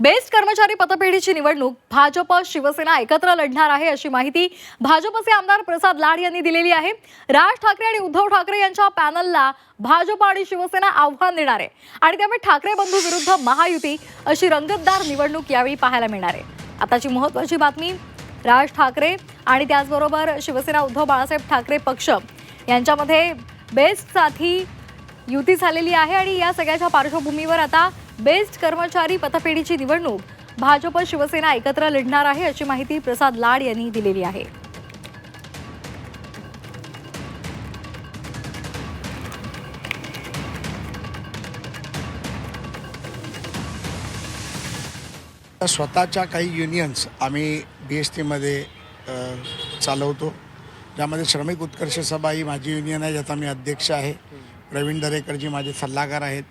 Best कर्मचारी पतपेढीची निवडणूक भाजप शिवसेना एकत्र लढणार आहे अशी माहिती भाजपचे आमदार प्रसाद लाड यांनी दिलेली आहे. राज ठाकरे आणि उद्धव ठाकरे यांच्या पॅनलला भाजप आणि शिवसेना आव्हान देणार. आहे आणि त्यामुळे ठाकरे बंधू विरुद्ध महायुती अशी रंगतदार निवडणूक यावेळी पाहायला मिळणार आहे. आताची महत्वाची बातमी राज ठाकरे आणि त्याचबरोबर शिवसेना उद्धव बाळासाहेब ठाकरे पक्ष यांच्यामध्ये बेस्टसाठी युती झालेली आहे आणि या सगळ्याच्या पार्श्वभूमीवर आता बेस्ट कर्मचारी पतपेढीची निवडणूक. भाजप शिवसेना एकत्र लढणार आहे अशी माहिती प्रसाद लाड यांनी दिलेली आहे. स्वतःच्या काही युनियन्स आम्ही बी एस टीमध्ये चालवतो. ज्यामध्ये श्रमिक उत्कर्ष सभा ही माझी युनियन आहे ज्याचा मी अध्यक्ष आहे. प्रवीण दरेकरजी माझे सल्लागार आहेत.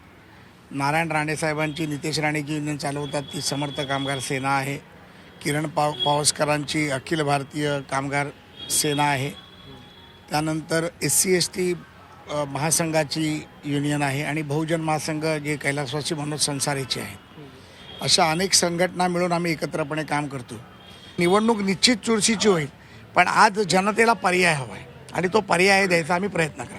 नारायण राणे साहेबांची नितेश राणेजी युनियन चालवतात ती समर्थ कामगार सेना आहे. किरण पाव पावसकरांची अखिल भारतीय कामगार सेना आहे. त्यानंतर एस सी एस टी महासंघाची युनियन आहे आणि बहुजन महासंघ जे कैलासवासी मनोज संसारीचे आहे अशा अनेक संघटना मिळून आम्ही एकत्रपणे काम करतो. निवडणूक निश्चित चुरशीची होईल पण आज जनतेला पर्याय हवा आहे आणि तो पर्याय द्यायचा आम्ही प्रयत्न करतो